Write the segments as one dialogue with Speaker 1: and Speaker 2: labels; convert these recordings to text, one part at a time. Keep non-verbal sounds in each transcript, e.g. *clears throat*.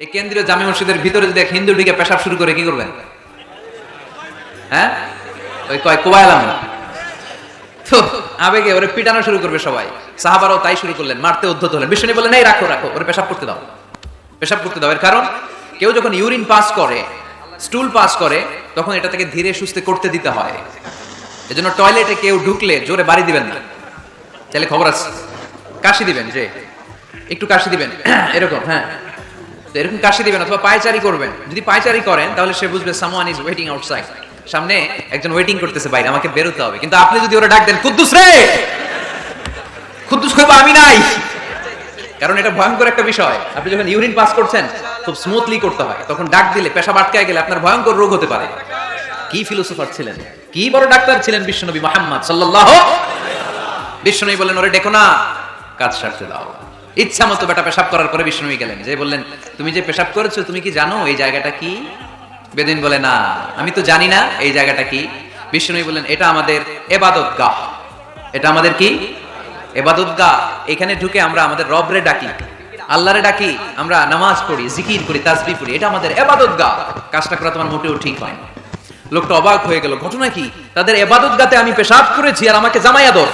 Speaker 1: এই কেন্দ্রীয় জামে মসজিদের ভিতরে যদি এক হিন্দু ঢুকে পেশাব শুরু করে, কি করবেন? হ্যাঁ? ওই কয় কোবাইলাম তো, আবেগে ওরে পিটানো শুরু করবে সবাই। সাহাবারাও তাই শুরু করলেন, মারতে উদ্ধত হলেন। বিষ্ণু বললেন, এই রাখো রাখো, ওরে পেশাব করতে দাও। পেশাব করতে দাও। এর কারণ, কেউ যখন ইউরিন পাস করে, স্টুল পাস করে, তখন এটা থেকে ধীরে সুস্থে করতে দিতে হয়। এজন্য টয়লেটে কেউ ঢুকলে জোরে বাড়ি দিবেন না। তাহলে খবর আছে। কাশি দিবেন, যে। একটু কাশি দিবেন। *clears throat* এরকম হ্যাঁ। এরকম কাশি দিবেন অথবা পায়চারি করবেন। যদি পায়চারি করেন, তাহলে সে বুঝবে সামওয়ান ইজ ওয়েটিং আউটসাইড সামনে একজন ওয়েটিং করতেছে বাইরে আমাকে বেরোতে হবে। কিন্তু আপনি যদি ওরা ডাক দেন, কুদ্দুস রে! কুদ্দুস কইবো আমি নাই। কারণ এটা ভয়ঙ্কর একটা বিষয়। আপনি যখন ইউরিন পাস করছেন, খুব স্মুথলি করতে হয়। তখন ডাক দিলে, পেশাব আটকায় গেলে আপনার ভয়ঙ্কর রোগ হতে পারে। কি ফিলোসোফার ছিলেন? কি বড় ডাক্তার ছিলেন বিশ্বনবী মোহাম্মদ সাল্লাল্লাহু বিষ্ণুই বললেন, ওরে ডেকো না, কাজ সারতে দাও। ইচ্ছা মতো বেটা পেশাব করার পরে বিষ্ণুই গেলেন। যে বললেন, তুমি যে পেশাব করেছ, তুমি কি জানো এই জায়গাটা কি? বেদিন বলে, না, আমি তো জানি না এই জায়গাটা কি। বিষ্ণুই বললেন, এটা আমাদের এবাদত গাহ এটা আমাদের কি? এবাদত গাহ এখানে ঢুকে আমরা আমাদের রবরে ডাকি। আল্লাহরে ডাকি, আমরা নামাজ পড়ি, জিকির করি তাসবি পড়ি এটা আমাদের এবাদত গাহ কাজটা করা তোমার মোটেও ঠিক হয় লোকটা অবাক হয়ে গেল, ঘটনা কি? তাদের এবাদত গাতে আমি পেশাব করেছি আর আমাকে জামাই আদর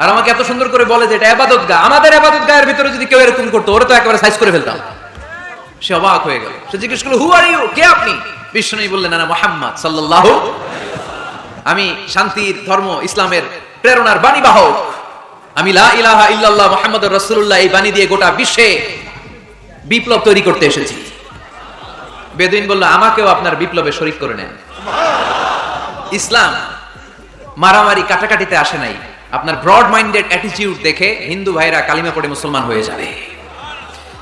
Speaker 1: আর আমাকে এত সুন্দর করে বলে যে এটা এবাদত গা। আমাদের এবাদত গায়ের ভিতরে যদি কেউ এরকম করতো, ওরা তো একেবারে সাইজ করে ফেলতাম। সে অবাক হয়ে গেল। সে জিজ্ঞেস করল হু আর ইউ কে আপনি? বিষ্ণু বললেন না মোহাম্মদ সাল্লাল্লাহু আমি শান্তির ধর্ম, ইসলামের প্রেরণার বাণী বাহক। আমি লা ইলাহা ইল্লাল্লাহ মুহাম্মাদুর রাসূলুল্লাহ এই বাণী দিয়ে গোটা বিশ্বে বিপ্লব তৈরি করতে এসেছি। বেদুইন বলল, আমাকেও আপনার বিপ্লবে শরিক করে নেন। ইসলাম মারামারি কাটাকাটিতে আসে নাই। আপনার ব্রড মাইন্ডেড অ্যাটিটিউড দেখে হিন্দু ভাইরা কালিমা পড়ে মুসলমান হয়ে যাবে।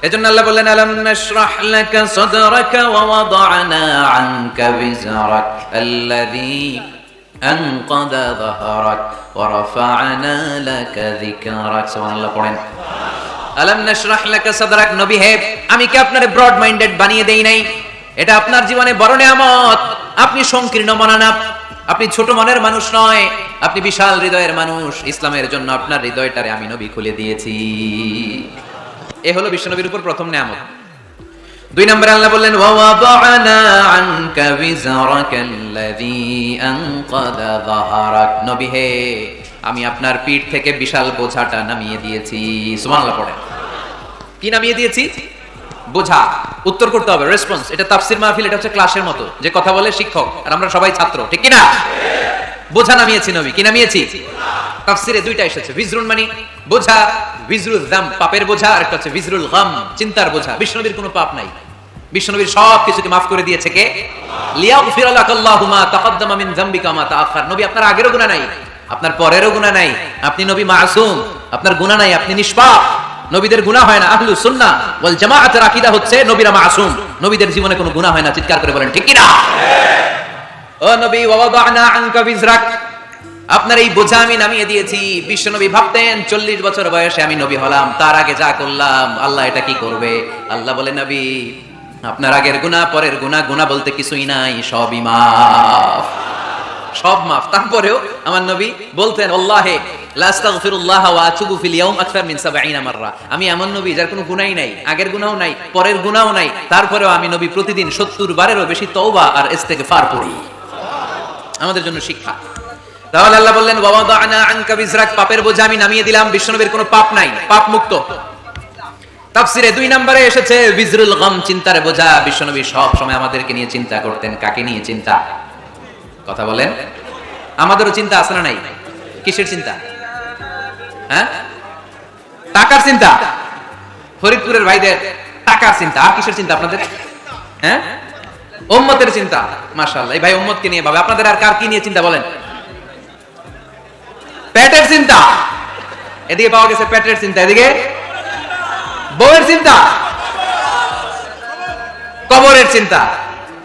Speaker 1: এজন্য আল্লাহ বললেন, আলাম নাশরাহ লাকা সাদরাকা ওয়া ওয়াদা'না আনকা আল্লাযী আনকাদা যাহরাক ওয়া রাফা'না লাকা যিকরাক। সুবহানাল্লাহ পড়েন। আলাম নাশরাহ লাকা সাদরাক, নবী হে, আমি কি আপনারে ব্রড মাইন্ডেড বানিয়ে দেই নাই? এটা আপনার জীবনে বড় নিয়ামত। আপনি সংকীর্ণ মনা না আপনি ছোট মনের মানুষ নয়, আপনি বিশাল হৃদয়ের মানুষ। ইসলামের জন্য আপনার হৃদয়টারে আমি নবী খুলে দিয়েছি। এ হলো বিশ্বনবীর উপর প্রথম নিয়ামত। দুই নম্বরে আল্লাহ বললেন, ওয়াওয়াদানা আনকা যাহরাক। নবী হে, আমি আপনার পিঠ থেকে বিশাল বোঝাটা নামিয়ে দিয়েছি। সুবহানাল্লাহ পড়েন। কি নামিয়ে দিয়েছি? বোঝা, উত্তর করতে হবে রেসপন্স এটা তাফসির মাহফিল, এটা হচ্ছে ক্লাসের মতো, যে কথা বলে শিক্ষক, আর আমরা সবাই ছাত্র, ঠিক কি না বোঝা নামিয়েছি নবী, কি নামিয়েছি? তাফসিরে দুইটা এসেছে ভিজরুল মানে বোঝা ভিজরুল দাম পাপের বোঝা, আর একটা হচ্ছে ভিজরুল গাম চিন্তার বোঝা বিষ্ণনবীর কোনো পাপ নাই। বিষ্ণনবীর সব কিছুকে মাফ করে দিয়েছে কে? লিয়াগফির লাকাল্লাহু মা তাকাদ্দামা মিন যামবিকা মা তাআখার নবী, আপনার আগেরও গুনাহ নাই, আপনার পরেরও গুনাহ নাই, আপনি নবী মাসুম, আপনার গুনাহ নাই, আপনি নিষ্পাপ। নবীদের গুনাহ হয় না আহলু সুন্নাহ ওয়াল জামাআতের আকীদা হচ্ছে নবীরা মাসুম। নবীদের জীবনে কোনো গুনাহ হয় না, চিৎকার করে বলেন, ঠিক কি না ও নবী ওয়াদানা আনকা বিজরাক। আপনার এই বোঝা আমি নামিয়ে দিয়েছি। বিশ্ব নবী ভাবতেন, চল্লিশ বছর বয়সে আমি নবী হলাম, তার আগে যা করলাম, আল্লাহ এটা কি করবে? আল্লাহ বলে, নবী, আপনার আগের গুণা পরের গুণা গুণা বলতে কিছুই নাই, সবই মাফ। সব মাফ। তারপরেও আমার নবী বলতেন আল্লাহে লাস্তাগফিরুল্লাহ ওয়া আতুবু ফিল ইয়াউম আকসার 70 মাররা। আমি এমন নবী যার কোনো গুনাহই নাই, আগের গুনাহও নাই, পরের গুনাহও নাই, তারপরেও আমি নবী প্রতিদিন 70 বারেরও বেশি তওবা আর ইস্তেগফার পড়ি। আমাদের জন্য শিক্ষা। তাহলে আল্লাহ বললেন বিজরাক পাপের বোঝা আমি নামিয়ে দিলাম পাপ নাই পাপ মুক্ত দুই নম্বরে এসেছে, বিজরুল গম চিন্তার বোঝা বিশ্বনবী সব সময় আমাদেরকে নিয়ে চিন্তা করতেন, কাকে নিয়ে চিন্তা? কথা বলেন। আমাদেরও চিন্তা আছে না নাই? কিসের চিন্তা? হ্যাঁ? টাকার চিন্তা। ফরিদপুরের ভাইদের টাকার চিন্তা। আর কিসের চিন্তা আপনাদের? হ্যাঁ? উম্মতের চিন্তা। মাশাআল্লাহ। এই ভাই উম্মতকে নিয়ে ভাবে। আপনাদের আর কার কি নিয়ে চিন্তা বলেন? পেটের চিন্তা। এদিকে পাওয়া গেছে পেটের চিন্তা। এদিকে? বউয়ের চিন্তা। কবরের চিন্তা।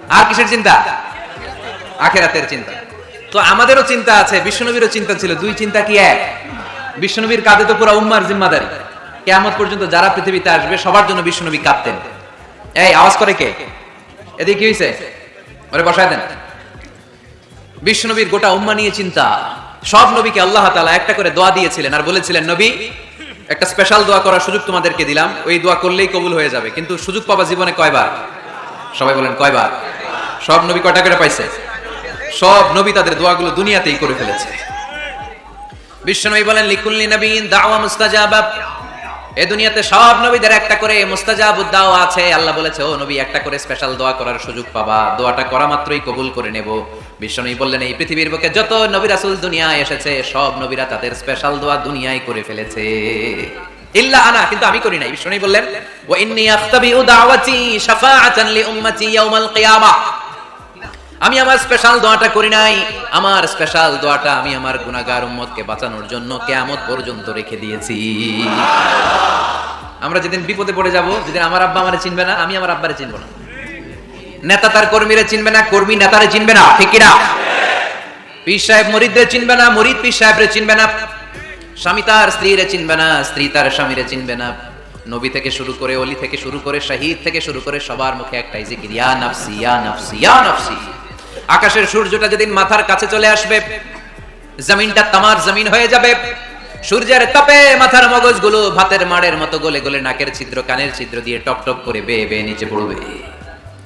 Speaker 1: আর কিসের চিন্তা? আখেরাতের চিন্তা। তো আমাদেরও চিন্তা আছে, বিশ্বনবীরও চিন্তা ছিল। দুই চিন্তা কি এক? বিশ্বনবীর কাঁধে তো পুরো উম্মার জিম্মাদারি। কেয়ামত পর্যন্ত যারা পৃথিবীতে আসবে, সবার জন্য বিশ্বনবী কাঁদতেন। এই, আওয়াজ করে কে? এদিকে কি হয়েছে ওরে বসায় দেন। বিশ্বনবীর গোটা উম্মা নিয়ে চিন্তা। সব নবীকে আল্লাহ তাআলা একটা করে দোয়া দিয়েছিলেন আর বলেছিলেন, নবী, একটা স্পেশাল দোয়া করার সুযোগ তোমাদেরকে দিলাম। ওই দোয়া করলেই কবুল হয়ে যাবে। কিন্তু সুযোগ পাবা জীবনে কয়বার? সবাই বলেন, কয়বার? সব নবী কয়টা করে পাইছে? সব নবী তাদের দোয়াগুলো দুনিয়াতেই করে ফেলেছে। বিশ্বনবী বলেন, লিকুল্লি নবীন দাওয়া মুস্তাজাবা। এ দুনিয়াতে সব নবীদের একটা করে মুস্তাজাবুদ দাওয়া আছে। আল্লাহ বলেছে, ও নবী, একটা করে স্পেশাল দোয়া করার সুযোগ পাবা। দোয়াটা করা মাত্রই কবুল করে নেব। বিশ্বনবী বললেন, এই পৃথিবীর বুকে যত নবী রাসূল দুনিয়ায় এসেছে, সব নবীরা তাদের স্পেশাল দোয়া দুনিয়ায় করে ফেলেছে। ইল্লা আনা, কিন্তু আমি করি নাই। বিশ্বনবী বললেন, ওয়া ইন্নী আখতাবিউ দাওয়াতি শাফাআতান লি উম্মতি ইয়াউমাল কিয়ামাহ আমি আমার স্পেশাল দোয়াটা করি নাই। আমার স্পেশাল দোয়াটা আমি আমার গুনাহগার উম্মতকে বাঁচানোর জন্য কিয়ামত পর্যন্ত রেখে দিয়েছি। আমরা যেদিন বিপদে পড়ে যাব, যেদিন আমার আব্বা আমারে চিনবে না, আমি আমার আব্বারে চিনব না। নেতা তার কর্মীরা চিনবে না, কর্মী নেতারে চিনবে না, ঠিক কিনা? পীর সাহেব মরিদদের চিনবে না, মরিদ পীর সাহেবরে চিনবে না। স্বামী তার স্ত্রীরে চিনবে না, স্ত্রী তার স্বামীরে চিনবে না। নবী থেকে শুরু করে, অলি থেকে শুরু করে, শাহিদ থেকে শুরু করে সবার মুখে একটাই জিকির, ইয়া নাফসি ইয়া নাফসি ইয়া নাফসি। আকাশের সূর্যটা যেদিন মাথার কাছে চলে আসবে, জমিনটা তামার জমিন হয়ে যাবে। সূর্যের তাপে মাথার মগজগুলো ভাতের মাড়ের মতো গলে গলে নাকের ছিদ্র, কানের ছিদ্র দিয়ে টপ টপ করে বেয়ে বেয়ে নিচে পড়বে।